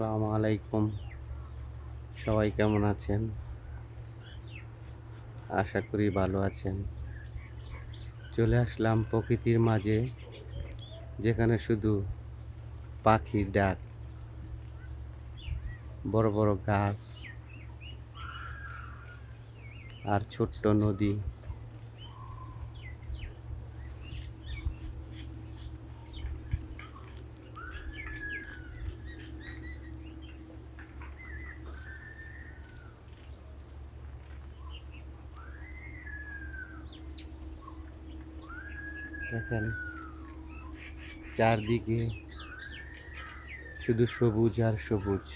আসসালামু আলাইকুম। সবাই কেমন আছেন? আশা করি ভালো আছেন। চলে আসলাম প্রকৃতির মাঝে, যেখানে শুধু পাখির ডাক, বড় বড় গাছ আর ছোট্ট নদী। দেখেন চারদিকে শুধু সবুজ আর সবুজ।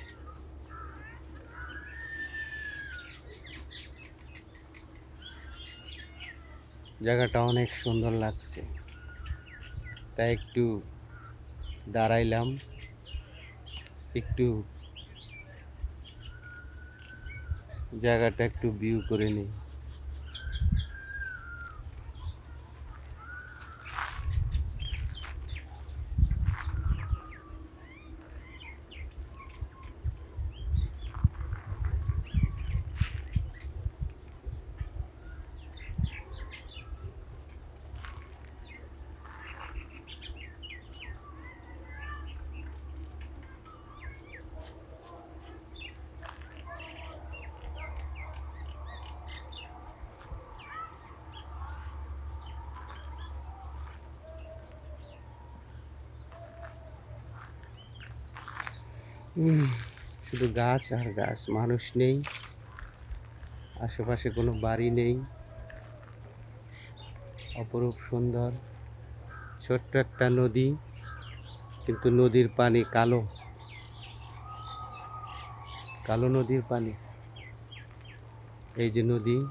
জায়গাটা অনেক সুন্দর লাগছে। তাই একটু দাঁড়াইলাম। একটু জায়গাটা একটু ভিউ করে নিই। শুধু গাছ আর গাছ, মানুষ নেই, আশেপাশে কোনো বাড়ি নেই। অপরূপ সুন্দর, ছোট্ট একটা নদী, কিন্তু নদীর পানি কালো। কালো নদীর পানি। এই যে নদী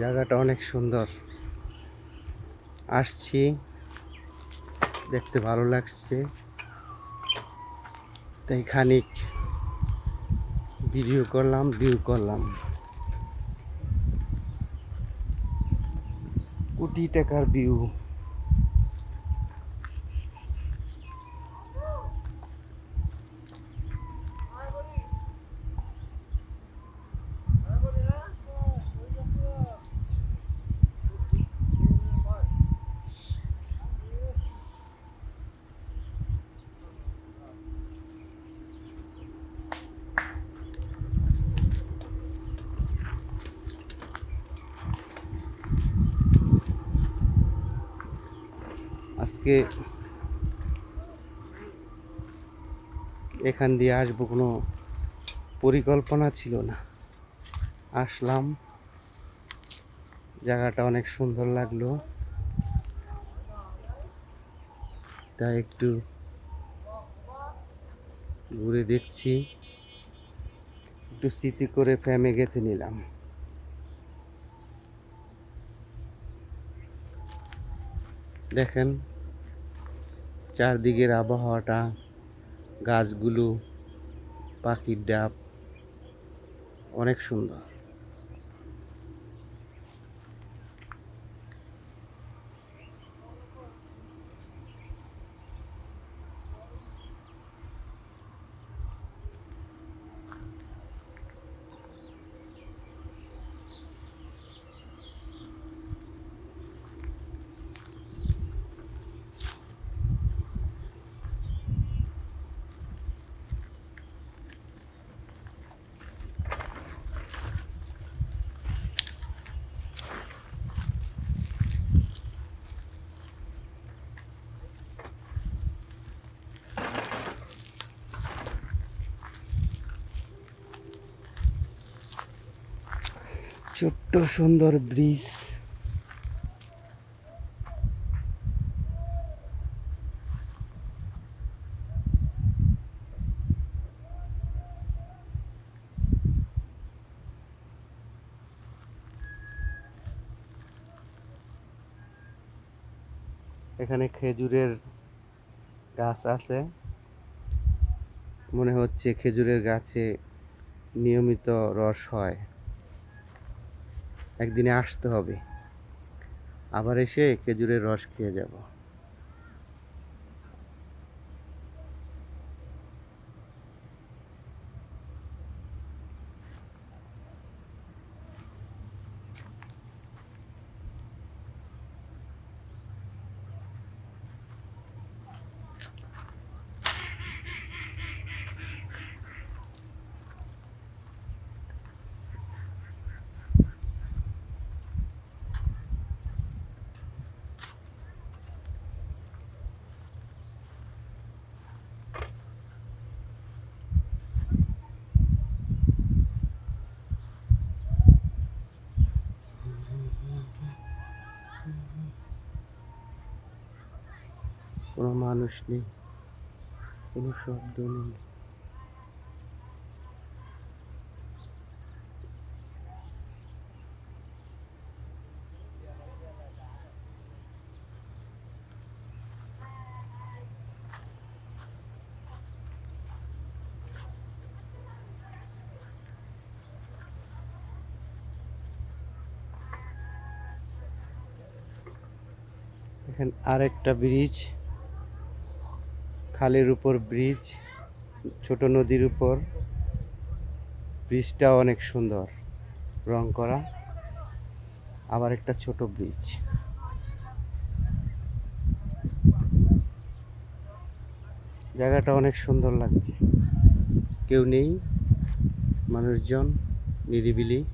জায়গাটা অনেক সুন্দর। আসছি। দেখতে ভালো লাগছে। তাই খানিক ভিডিও করলাম, ভিউ করলাম। কোটি টাকার ভিউ। আজকে এখান দিয়ে আসব কোনো পরিকল্পনা ছিল না। আসলাম। জায়গাটা অনেক সুন্দর লাগল। তাই একটু ঘুরে দেখছি। একটু স্মৃতি করে ফ্যামে গেঁথে নিলাম। দেখেন চারদিকের আবহাওয়াটা গাছগুলো পাখির ডাব অনেক সুন্দর। ছোট্ট সুন্দর ব্রিজ। এখানে খেজুরের গাছ আছে। মনে হচ্ছে খেজুরের গাছে নিয়মিত রস হয়। একদিনে আসতে হবে। আবার এসে খেজুরের রস খেয়ে যাব। কোনো মানুষ নেই কোনো শব্দ নেই। এখানে আরেকটা ব্রিজ। খালের উপর ব্রিজ, ছোট নদীর উপর। ব্রিজটা অনেক সুন্দর, রং করা। আবার একটা ছোট ব্রিজ। জায়গাটা অনেক সুন্দর লাগছে। কেউ নেই, মানুষজন, নিরিবিলি।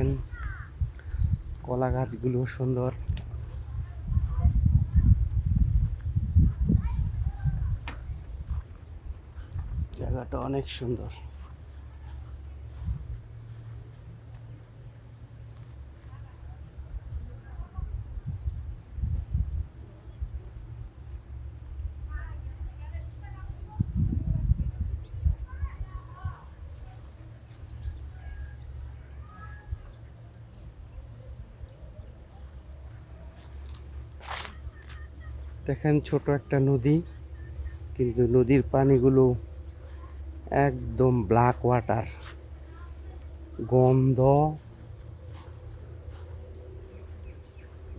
দেখেন কলা গাছগুলো সুন্দর। জায়গাটা অনেক সুন্দর। দেখেন ছোট একটা নদী, কিন্তু নদীর পানিগুলো একদম ব্ল্যাক ওয়াটার গন্ধ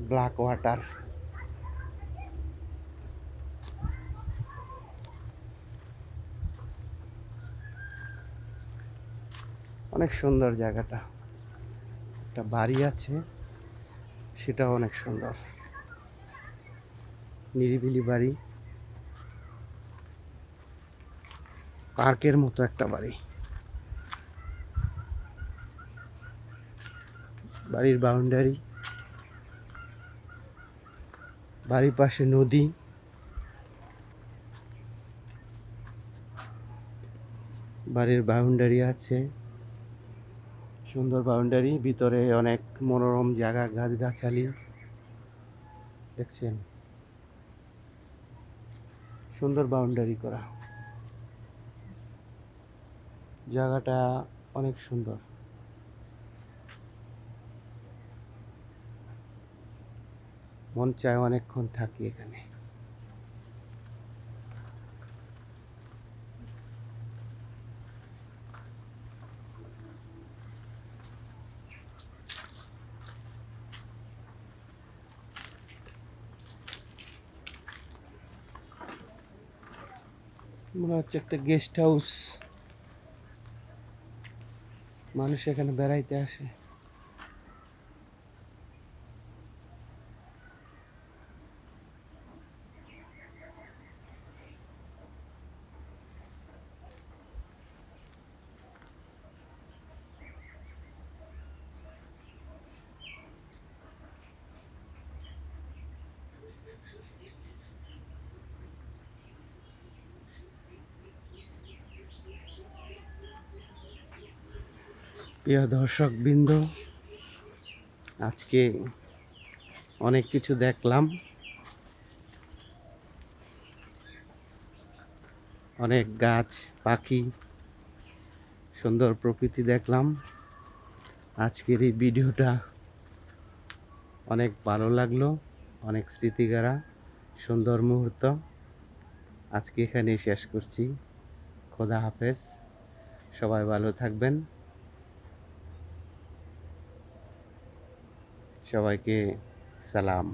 ব্ল্যাক ওয়াটার অনেক সুন্দর জায়গাটা। একটা বাড়ি আছে, সেটাও অনেক সুন্দর। নিরিবিলি বাড়ি। পার্কের মতো একটা বাড়ি। বাড়ির বাউন্ডারি। বাড়ির পাশে নদী। বাড়ির বাউন্ডারি আছে। সুন্দর বাউন্ডারি, ভিতরে অনেক মনোরম জায়গা, গাছগাছালি। দেখছেন? সুন্দর বাউন্ডারি করা। জায়গাটা অনেক সুন্দর। মন চায় অনেকক্ষণ থাকি এখানে। মনে হচ্ছে একটা গেস্ট হাউস। মানুষ এখানে বেড়াইতে আসে। প্রিয় দর্শক বৃন্দ আজকে অনেক কিছু দেখলাম। অনেক গাছ, পাখি, সুন্দর প্রকৃতি দেখলাম। আজকের এই ভিডিওটা অনেক ভালো লাগল, অনেক স্মৃতিগারা সুন্দর মুহূর্ত। আজকে এখানেই শেষ করছি। খোদা হাফেজ। সবাই ভালো থাকবেন। সবাইকে সালাম